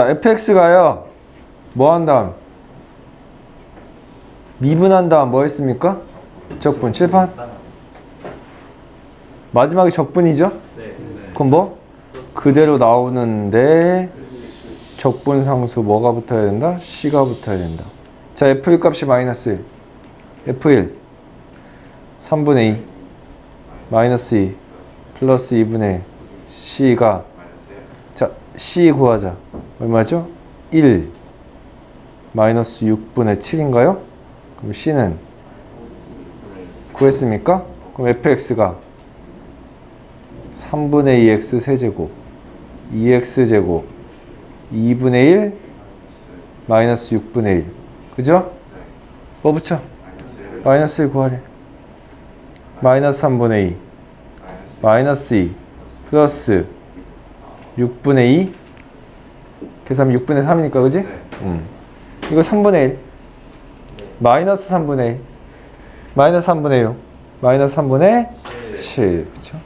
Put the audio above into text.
자, fx가요. 뭐 한 다음? 미분한 다음 뭐 했습니까? 적분. 칠판? 마지막에 적분이죠? 네. 그럼 뭐? 그대로 나오는데 적분 상수 뭐가 붙어야 된다? C가 붙어야 된다. 자, F1 값이 마이너스 1. F1 3분의 2 마이너스 2 플러스 2분의 C가 자, C 구하자. 얼마죠? 1 마이너스 6분의 7인가요? 그럼 C는 구했습니까? 그럼 fx가 3분의 2x 세제곱 2x제곱 2분의 1 마이너스 6분의 1 그죠? 뭐 붙여? 마이너스 1 구하래 마이너스 3분의 2 마이너스 2 플러스 6분의 2 계산하면 6분의 3이니까 그지? 음. 이거 3분의 1 마이너스 3분의 1 마이너스 3분의 6 마이너스 3분의 7 그쵸?